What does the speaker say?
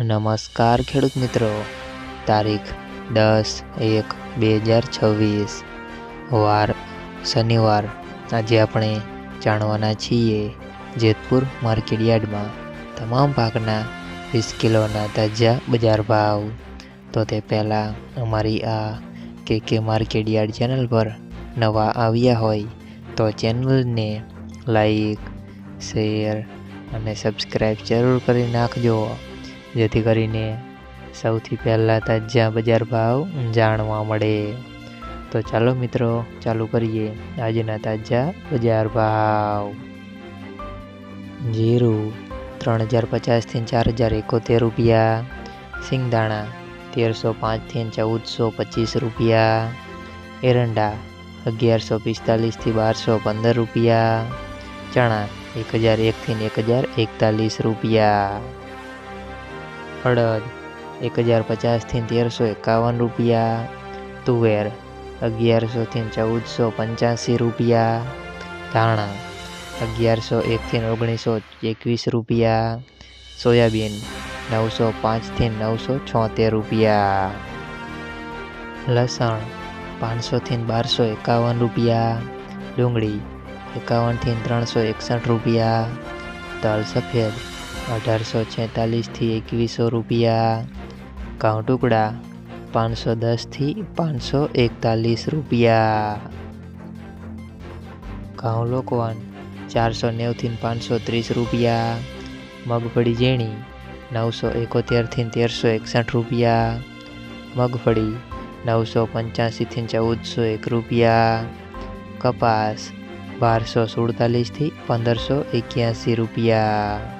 નમસ્કાર ખેડૂત મિત્રો. તારીખ દસ એક બે હજાર છવ્વીસ. વાર શનિવાર. આજે આપણે જાણવાના છીએ જેતપુર માર્કેટ યાર્ડમાં તમામ પાકના વીસ કિલોના તાજા બજાર ભાવ. તો તે પહેલાં અમારી આ કે કે માર્કેટ યાર્ડ ચેનલ પર નવા આવ્યા હોય તો ચેનલને લાઈક, શેર અને સબસ્ક્રાઈબ જરૂર કરી નાખજો. જેથી કરીને સૌથી પહેલાં તાજા બજાર ભાવ જાણવા મળે. તો ચાલો મિત્રો, ચાલુ કરીએ આજના તાજા બજાર ભાવ. જીરું ત્રણ હજાર પચાસથી ચાર હજાર એકોતેર રૂપિયા. સિંગદાણા તેરસો પાંચથી ચૌદસો પચીસ રૂપિયા. એરંડા અગિયારસો પિસ્તાલીસથી બારસો પંદર રૂપિયા. ચણા એક હજાર એકથી એક હજાર એકતાલીસ રૂપિયા. અડદ એક હજાર પચાસથી તેરસો એકાવન રૂપિયા, તુવેર, અગિયારસોથી ચૌદસો પંચ્યાસી રૂપિયા, ધાણા, અગિયારસો એકથી ઓગણીસો એકવીસ રૂપિયા, સોયાબીન, નવસો પાંચથી નવસો છોતેર રૂપિયા, લસણ, પાંચસોથી બારસો એકાવન રૂપિયા, ડુંગળી, એકાવનથી ત્રણસો એકસઠ રૂપિયા, તલ સફેદ અઢારસો છેતાલીસથી એકવીસો રૂપિયા. ઘઉં ટુકડા, પાંચસો દસથી પાંચસો એકતાલીસ રૂપિયા. ઘઉં લોકવાન ચારસો નેવથી પાંચસો ત્રીસ રૂપિયા. મગફળી ઝીણી, નવસો એકોતેરથી તેરસો એકસઠ રૂપિયા. મગફળી, નવસો પંચ્યાસીથી ચૌદસો એક રૂપિયા. કપાસ, બારસો સુડતાલીસથી પંદરસો એક્યાસી રૂપિયા.